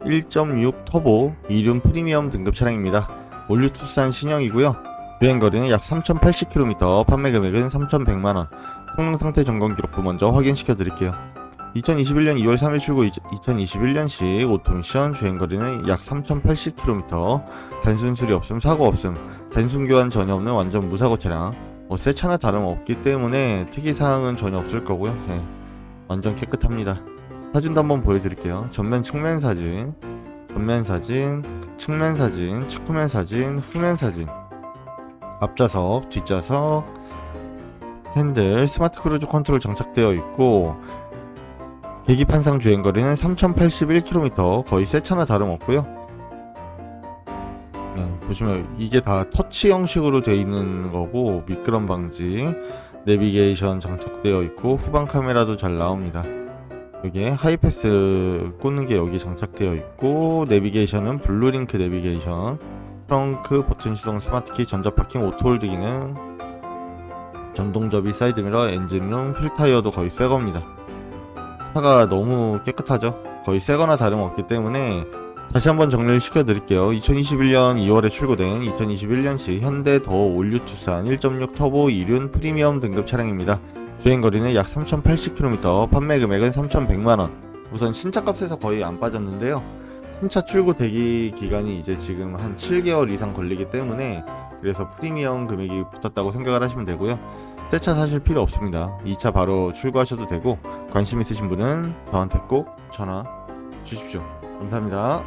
1.6 터보 이륜 프리미엄 등급 차량입니다. 올류 투싼 신형이고요. 주행 거리는 약 3,080km, 판매 금액은 3,100만 원. 성능 상태 점검 기록부 먼저 확인시켜 드릴게요. 2021년 2월 3일 출고 2021년식 오토미션 주행 거리는 약 3,080km. 단순 수리 없음, 사고 없음, 단순 교환 전혀 없는 완전 무사고 차량. 뭐새 차나 다름없기 때문에 특이 사항은 전혀 없을 거고요. 네. 완전 깨끗합니다. 사진도 한번 보여드릴게요. 전면 측면 사진, 전면 사진, 측면 사진, 측후면 사진, 후면 사진. 앞좌석, 뒷좌석, 핸들, 스마트 크루즈 컨트롤 장착되어 있고 계기판상 주행거리는 3081km 거의 새 차나 다름없고요. 네, 보시면 이게 다 터치 형식으로 되어 있는 거고 미끄럼 방지, 내비게이션 장착되어 있고 후방 카메라도 잘 나옵니다. 여기에 하이패스 꽂는 게 여기 장착되어 있고 내비게이션은 블루링크 내비게이션 트렁크 버튼 시동 스마트키 전자파킹 오토홀드 기능 전동접이 사이드미러 엔진룸 휠타이어도 거의 새 겁니다. 차가 너무 깨끗하죠? 거의 새거나 다름없기 때문에 다시 한번 정리를 시켜 드릴게요. 2021년 2월에 출고된 2021년식 현대 더 올류 투싼 1.6 터보 2륜 프리미엄 등급 차량입니다 주행거리는 약 3,080km, 판매 금액은 3,100만원. 우선 신차 값에서 거의 안 빠졌는데요. 신차 출고 대기 기간이 이제 지금 한 7개월 이상 걸리기 때문에 그래서 프리미엄 금액이 붙었다고 생각을 하시면 되고요. 새 차 사실 필요 없습니다. 2차 바로 출고하셔도 되고 관심 있으신 분은 저한테 꼭 전화 주십시오. 감사합니다.